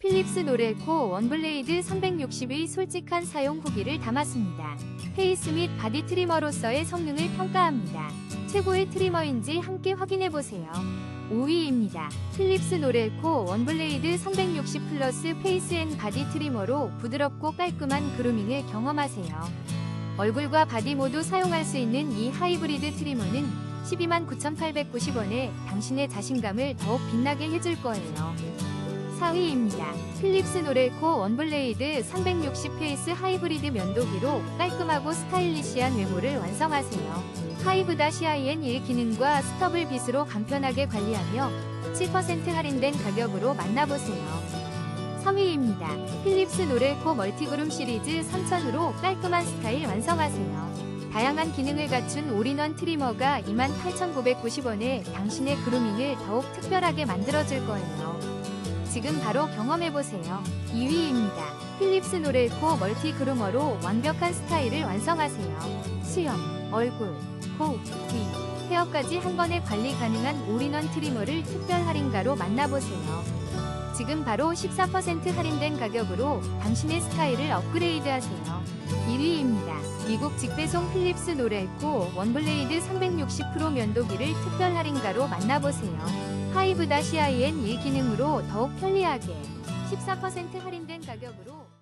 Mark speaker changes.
Speaker 1: 필립스 노렐코 원블레이드 360의 솔직한 사용 후기를 담았습니다. 페이스 및 바디 트리머로서의 성능을 평가합니다. 최고의 트리머인지 함께 확인해보세요. 5위입니다. 필립스 노렐코 원블레이드 360 플러스 페이스 앤 바디 트리머로 부드럽고 깔끔한 그루밍을 경험하세요. 얼굴과 바디 모두 사용할 수 있는 이 하이브리드 트리머는 12만 9,890원에 당신의 자신감을 더욱 빛나게 해줄 거예요. 4위입니다. 필립스 노렐코 원블레이드 360 페이스 하이브리드 면도기로 깔끔하고 스타일리시한 외모를 완성하세요. 하이브다 CIN1 기능과 스터블 빗으로 간편하게 관리하며 7% 할인된 가격으로 만나보세요. 3위입니다. 필립스 노렐코 멀티그룸 시리즈 3000으로 깔끔한 스타일 완성하세요. 다양한 기능을 갖춘 올인원 트리머가 28,990원에 당신의 그루밍을 더욱 특별하게 만들어줄 거예요. 지금 바로 경험해보세요. 2위입니다. 필립스 노렐코 멀티 그루머로 완벽한 스타일을 완성하세요. 수염, 얼굴, 코, 위, 헤어까지 한 번에 관리 가능한 올인원 트리머를 특별 할인가로 만나보세요. 지금 바로 14% 할인된 가격으로 당신의 스타일을 업그레이드하세요. 1위입니다. 미국 직배송 필립스 노렐코 원블레이드 360 프로 면도기를 특별 할인가로 만나보세요. 하이브다 CIN 1 기능으로 더욱 편리하게 14% 할인된 가격으로